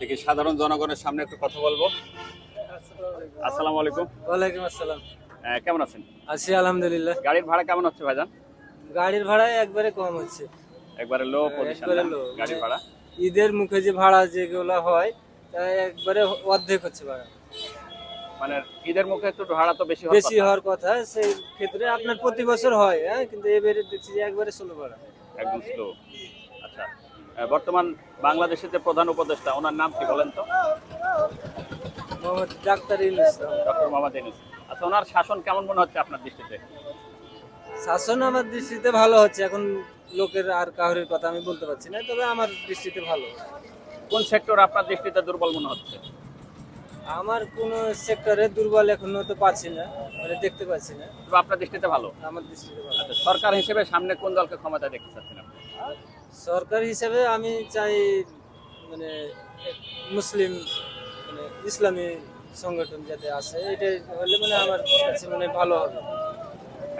দেখি সাধারণ জনগণের সামনে একটু কথা বলব। আসসালামু আলাইকুম ওয়ালাইকুম আসসালাম। কেমন আছেন? আছি আলহামদুলিল্লাহ। গাড়ির ভাড়া কেমন হচ্ছে ভাইজান? গাড়ির ভাড়া একবারে কম হচ্ছে। একবারে লো পজিশন মানে- ভাড়া? ঈদের মুখে যে ভাড়া যেগুলো হয় তা একবারে অর্ধেক হচ্ছে ভাড়া। মানে ঈদের মুখে একটু ভাড়া তো বেশি হওয়ার বেশি হওয়ার কথা সেই ক্ষেত্রে আপনার প্রতি বছর হয় হ্যাঁ কিন্তু এবারে দেখছি যে একবারে ষোলো ভাড়া। একদম স্লো আচ্ছা বর্তমান বাংলাদেশের যে প্রধান উপদেষ্টা ওনার নাম কি বলেন তো? ডাক্তার ইউনুস। ডক্টর মোহাম্মদ ইউনূস। আচ্ছা ওনার শাসন কেমন মনে হচ্ছে আপনার দৃষ্টিতে? শাসন আমার দৃষ্টিতে ভালো হচ্ছে। এখন লোকের আর কাহরের কথা আমি বলতে পারছি না তবে আমার দৃষ্টিতে ভালো। কোন সেক্টর আপনার দৃষ্টিতে দুর্বল মনে হচ্ছে? আমার কোন সেক্টরে দুর্বল এখনও তো পাচ্ছি না মানে দেখতে পাচ্ছি না। তবে আপনার দৃষ্টিতে ভালো? আমার দৃষ্টিতে ভালো। আচ্ছা সরকার হিসেবে সামনে কোন দলকে ক্ষমতা দেখতে চাচ্ছেন আপনি? সরকার হিসেবে আমি চাই মানে মুসলিম মানে ইসলামী সংগঠন যাতে আছে। এটা হলে মানে আমার কাছে মানে ভালো হবে।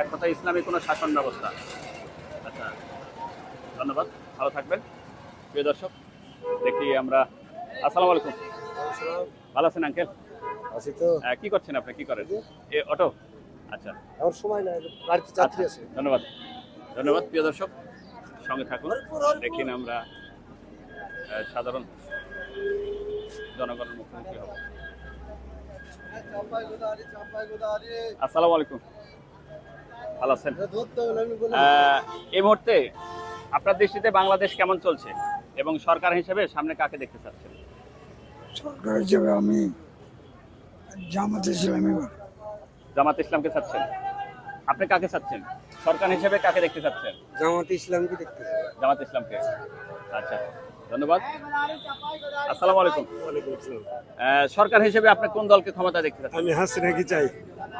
এক কথা ইসলামী কোনো শাসন ব্যবস্থা? আচ্ছা ধন্যবাদ। ভালো থাকবেন। প্রিয় দর্শক দেখি আমরা আসসালামু আলাইকুম। ভালো আছেন আঙ্কেল? আছি তো। কি করছেন আপনি? কি করেন? এ অটো? আচ্ছা। আমার সময় নাই বাড়িতে যাত্রী আছে। ধন্যবাদ। ধন্যবাদ প্রিয় দর্শক। সঙ্গে থাকুন। দেখি না আমরা সাধারণ জনগণের মুখোমুখি হব। আসসালামু আলাইকুম। ভালো আছেন? এই মুহূর্তে আপনার দৃষ্টিতে বাংলাদেশ কেমন চলছে এবং সরকার হিসেবে সামনে কাকে দেখতে চাচ্ছেন? সরকার হিসেবে আমি জামাত ইসলামী জামাত ইসলামকে চাচ্ছেন। আপনি কাকে চাচ্ছেন? সরকার হিসেবে কাকে দেখতে চাচ্ছেন? জামাত ইসলামকে দেখতে জামাত ইসলামকে। আচ্ছা ধন্যবাদ। আসসালামু আলাইকুম। সরকার হিসেবে আপনি কোন দলকে ক্ষমতা দেখতে চাচ্ছেন? আমি হাসিনা কি চাই।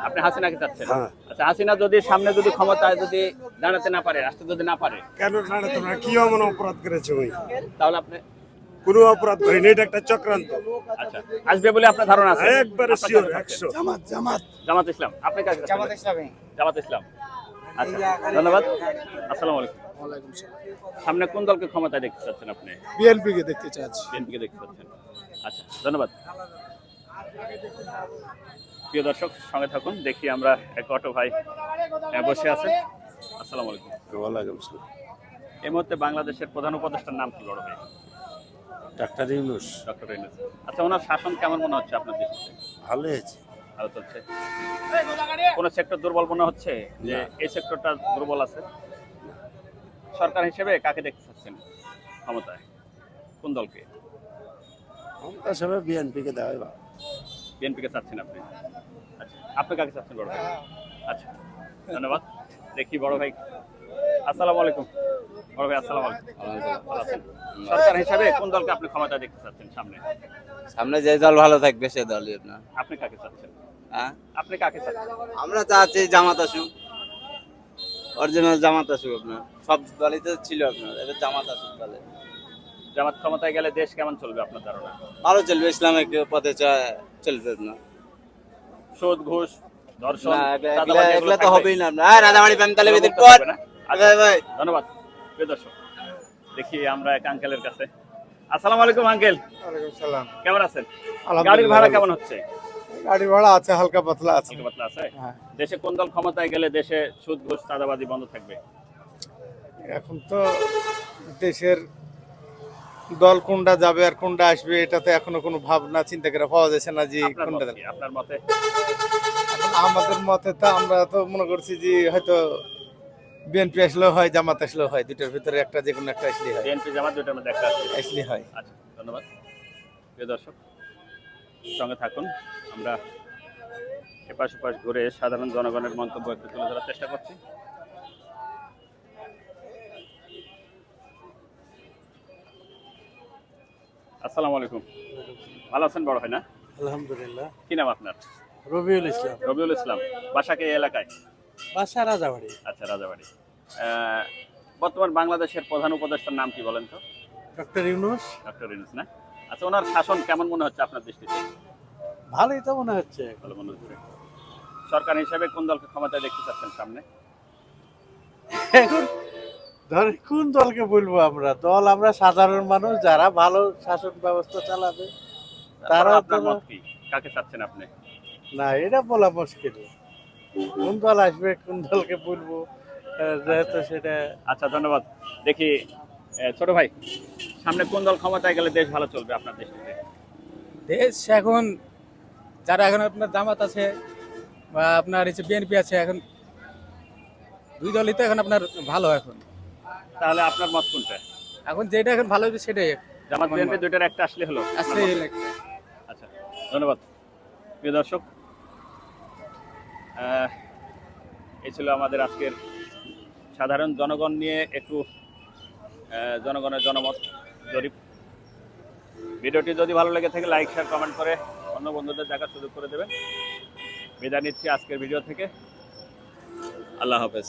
আপনি হাসিনাকে চাচ্ছেন? হ্যাঁ। আচ্ছা হাসিনা যদি সামনে যদি ক্ষমতায় যদি দাঁড়াতে না পারে আসতে যদি না পারে কেন না? তোমরা কি এমন অপরাধ করেছ ওই তাহলে আপনি কোনো অপরাধ করিনি এটা একটা চক্রান্ত। আচ্ছা আসবে বলে আপনার ধারণা আছে? একবারে শিওর কাছে থাকছে। একশো। জামাত জামাত। জামাত ইসলাম আপনি কাকে জামাত ইসলামী জামাত ইসলাম। আচ্ছা ধন্যবাদ। আসসালামু আলাইকুম। সামনে কোন দলকে ক্ষমতায় দেখতে চাচ্ছেন আপনি? বিএনপি কে দেখতে চাচ্ছি। বিএনপিকে দেখতে পাচ্ছেন আচ্ছা ধন্যবাদ। প্রিয় দর্শক সঙ্গে থাকুন দেখি আমরা এক অটো ভাই আহ, বসে আছে। আসসালামু আলাইকুম। এই মুহূর্তে বাংলাদেশের প্রধান উপদেষ্টার নাম কি বড় ভাই? ডাক্তার ইউনুস। ডক্টর ইউনূস। আচ্ছা ওনার শাসন কেমন মনে হচ্ছে আপনার দৃষ্টিতে? ভালো হয়েছে। ভালো চলছে কোন সেক্টর দুর্বল মনে হচ্ছে যে এই সেক্টরটা দুর্বল আছে? সরকার হিসেবে কাকে দেখতে চাচ্ছেন ক্ষমতায়? কোন দলকে? আমরা সবাই বিএনপি কে দেওয়াই ভালো। বিএনপিকে চাচ্ছেন আপনি? আচ্ছা আপনি কাকে চাচ্ছেন বড় ভাই? আচ্ছা ধন্যবাদ। দেখি বড় ভাই। আসসালামু আলাইকুম। বড় ভাই আসসালামু আলাইকুম। ভালো আছেন? সরকার হিসাবে কোন দলকে আপনি ক্ষমতা দেখতে চাচ্ছেন সামনে? সামনে যে দল ভালো থাকবে সে দলই আপনার। আপনি কাকে চাচ্ছেন? হ্যাঁ আপনি কাকে চাচ্ছেন আমরা চাচ্ছি জামাত আসুক। অরিজিনাল জামাত আসুক আপনার। সব দলই তো ছিল আপনার এবার জামাত আসুক দলে জামাত ক্ষমতায় গেলে দেশ কেমন চলবে আপনার ধারণা? ভালো চলবে ইসলামিক পথে চলবে আপনার সুদ ঘুষ ধর্ষণ না এগুলা- তো হবেই না আপনার। হ্যাঁ রাজাবাড়ি প্যান্তালে এগুলো পর থাকবে না? আচ্ছা, ভাই। ধন্যবাদ। প্রিয় দর্শক দেখি আমরা এক আঙ্কেলের কাছে। আসসালামু আলাইকুম আঙ্কেল ওয়ালাইকুম সালাম। কেমন আছেন? গাড়ির ভাড়া কেমন হচ্ছে? গাড়ি ভাড়া আছে হালকা পাতলা আছে। হালকা পাতলা আছে? হ্যাঁ। দেশে কোন দল ক্ষমতায় গেলে দেশে সুদ ঘুষ চাঁদাবাজি বন্ধ থাকবে? এখন তো দেশের দল কোনটা যাবে আর কোনটা আসবে এটা তো এখনও কোনো ভাবনা চিন্তা করে পাওয়া যাচ্ছে না যে কোনটা আপনার মতে? আমাদের মতে তো আমরা তো মনে করছি যে হয়তো বিএনপি আসলেও হয় জামাত আসলেও হয় দুটোর ভিতরে একটা যে কোনো একটা আসলেই হয়। বিএনপি জামাত দুটার মধ্যে একটা আছে আসলেই হয়। আচ্ছা ধন্যবাদ। প্রিয় দর্শক সঙ্গে থাকুন। আমরা এপাশ ওপাশ ঘুরে সাধারণ জনগণের মন্তব্য একটু তুলে ধরার চেষ্টা করছি। আসসালামু আলাইকুম। ভালো আছেন বড় হয় না? আলহামদুলিল্লাহ। কি নাম আপনার? রবিউল ইসলাম। রবিউল ইসলাম। বাসাকে এলাকায়? বাসা রাজাবাড়ি। আচ্ছা রাজাবাড়ি। আহ, বর্তমান বাংলাদেশের প্রধান উপদেষ্টার নাম কি বলেন তো? ডক্টর ইউনুস। ডক্টর ইনুস না? আচ্ছা ওনার শাসন কেমন মনে হচ্ছে আপনার দৃষ্টিতে? ভালোই তো মনে হচ্ছে। ভালো মনে হচ্ছে। সরকার হিসেবে কোন দলকে ক্ষমতায় দেখতে চাচ্ছেন সামনে? এখন ধর কোন দলকে বলব আমরা? দল আমরা সাধারণ মানুষ যারা ভালো শাসন ব্যবস্থা চালাবে তারা আপনার মত কি? কাকে চাচ্ছেন আপনি? না এটা বলা মুশকিল। কোন দল আসবে কোন দলকে বলব? যেহেতু সেটা আচ্ছা ধন্যবাদ। দেখি ছোট ভাই। সামনে কোন দল ক্ষমতায় গেলে দেশ ভালো চলবে আপনার দেশ দেশ এখন যারা এখন আপনার জামাত আছে বা আপনার হচ্ছে বিএনপি আছে এখন দুই দলই তো এখন আপনার ভালো এখন। তাহলে আপনার মত কোনটা? এখন যেটা এখন ভালো হবে সেটাই। জামাত বিএনপি দুইটার একটা আসলে হলো আসলে আচ্ছা ধন্যবাদ। প্রিয় দর্শক এই ছিল আমাদের আজকের সাধারণ জনগণ নিয়ে একটু জনগণের জনমত। জরিপ ভিডিওটি যদি ভালো লেগে থাকে লাইক শেয়ার কমেন্ট করে অন্য বন্ধুদের দেখার সুযোগ করে দেবেন। বিদায় নিচ্ছি আজকের ভিডিও থেকে। আল্লাহ হাফেজ।